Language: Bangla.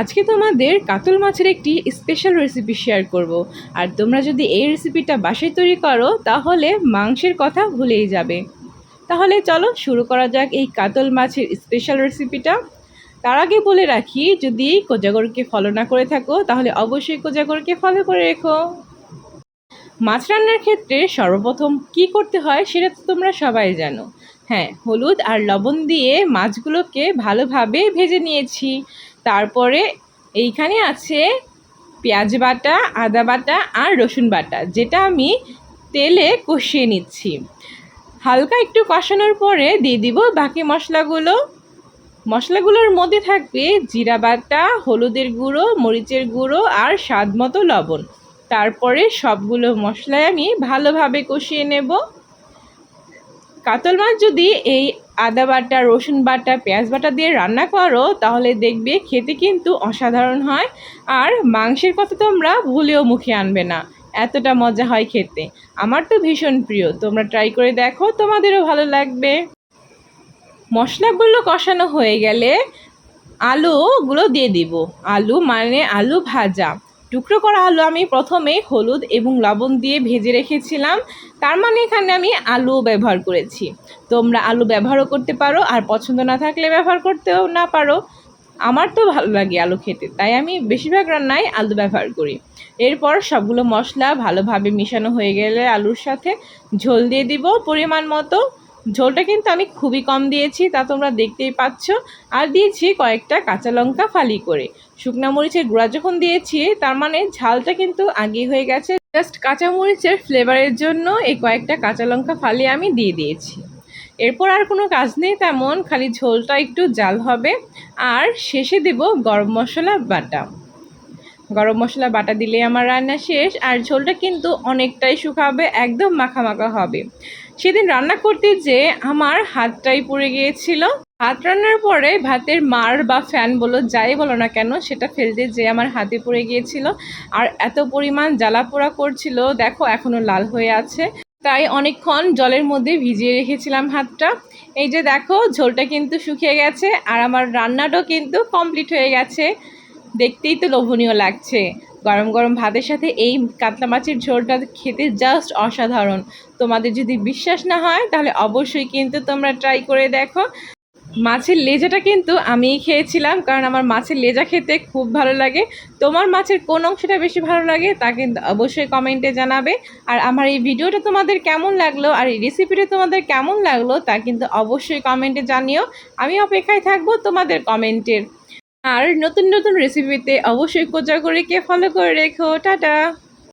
আজকে তোমাদের কাতল মাছের একটি স্পেশাল রেসিপি শেয়ার করব। আর তোমরা যদি এই রেসিপিটা বাসায় তৈরি করো, তাহলে মাংসের কথা ভুলেই যাবে। তাহলে চলো শুরু করা যাক এই কাতল মাছের স্পেশাল রেসিপিটা তার আগে বলে রাখি, যদি কোজাগরকে ফলো না করে থাকো, তাহলে অবশ্যই কোজাগরকে ফলো করে রেখো। মাছ রান্নার ক্ষেত্রে সর্বপ্রথম কি করতে হয়, সেটা তো তোমরা সবাই জানো। হ্যাঁ হলুদ আর লবণ দিয়ে মাছগুলোকে ভালোভাবে ভেজে নিয়েছি। তারপরে এইখানে আছে পেঁয়াজ বাটা, আদা বাটা আর রসুন বাটা, যেটা আমি তেলে কষিয়ে নিচ্ছি। হালকা একটু কষানোর পরে দিয়ে দিব বাকি মশলাগুলো। মশলাগুলোর মধ্যে থাকবে জিরা বাটা, হলুদের গুঁড়ো, মরিচের গুঁড়ো আর স্বাদ মতো লবণ। তারপরে সবগুলো মশলায় আমি ভালোভাবে কষিয়ে নেব। কাতল মাছ যদি এই আদা বাটা, রসুন বাটা, পেঁয়াজ বাটা দিয়ে রান্না করো, তাহলে দেখবে খেতে কিন্তু অসাধারণ হয়। আর মাংসের কথা তোমরা ভুলেও মুখে আনবে না। এতটা মজা হয় খেতে। আমার তো ভীষণ প্রিয়। তোমরা ট্রাই করে দেখো, তোমাদেরও ভালো লাগবে। মশলাগুলো কষানো হয়ে গেলে আলুগুলো দিয়ে দিব। আলু মানে আলু ভাজা। টুকরো করা আলু আমি প্রথমে হলুদ এবং লবণ দিয়ে ভেজে রেখেছিলাম। তার মানে এখানে আমি আলু ব্যবহার করেছি। তোমরা আলু ব্যবহারও করতে পারো, আর পছন্দ না থাকলে ব্যবহার করতেও না পারো। আমার তো ভালো লাগে আলু খেতে, তাই আমি বেশিরভাগ রান্নায় আলু ব্যবহার করি। এরপর সবগুলো মশলা ভালোভাবে মিশানো হয়ে গেলে আলুর সাথে ঝোল দিয়ে দিব পরিমাণ মতো। ঝোলটা কিন্তু আমি খুবই কম দিয়েছি, তা তোমরা দেখতেই পাচ্ছ। আর দিয়েছি কয়েকটা কাঁচা লঙ্কা ফালি করে। শুকনা মরিচের গুঁড়া যখন দিয়েছি, তার মানে ঝালটা কিন্তু আগে হয়ে গেছে। জাস্ট কাঁচা মরিচের ফ্লেভারের জন্য এই কয়েকটা কাঁচা লঙ্কা ফালি আমি দিয়ে দিয়েছি। এরপর আর কোনো কাজ নেই তেমন, খালি ঝোলটা একটু জাল হবে। আর শেষে দেব গরম মশলা বাটা। গরম মশলা, বাটা দিলে আমার রান্না শেষ, আর ঝোলটা কিন্তু অনেকটাই শুকাবে, একদম মাখা মাখা হবে। সেদিন রান্না করতে যে আমার হাতটাই পুড়ে গিয়েছিল। ভাত রান্নার পরে ভাতের মার বা ফ্যান বলো, যাই বলো না কেন, সেটা ফেলতে যে আমার হাতে পড়ে গিয়েছিল, আর এত পরিমাণ জ্বালা পোড়া করছিল, দেখো এখনও লাল হয়ে আছে। তাই অনেকক্ষণ জলের মধ্যে ভিজিয়ে রেখেছিলাম হাতটা। এই যে দেখো, ঝোলটা কিন্তু শুকিয়ে গেছে, আর আমার রান্নাটাও কিন্তু কমপ্লিট হয়ে গেছে। দেখতেই তো লোভনীয় লাগছে। গরম গরম ভাতের সাথে এই কাতলা মাছের ঝোলটা খেতে জাস্ট অসাধারণ। তোমাদের যদি বিশ্বাস না হয়, তাহলে অবশ্যই কিন্তু তোমরা ট্রাই করে দেখো। মাছের লেজাটা কিন্তু আমিই খেয়েছিলাম, কারণ আমার মাছের লেজা খেতে খুব ভালো লাগে। তোমার মাছের কোন অংশটা বেশি ভালো লাগে, তা কিন্তু অবশ্যই কমেন্টে জানাবে। আর আমার এই ভিডিওটা তোমাদের কেমন লাগল, আর এই রেসিপিটা তোমাদের কেমন লাগল, তা কিন্তু অবশ্যই কমেন্টে জানিও। আমি অপেক্ষায় থাকব তোমাদের কমেন্টের। আর নতুন নতুন রেসিপিতে অবশ্যই কোজা করে কে ফলো করে রেখো। টাটা!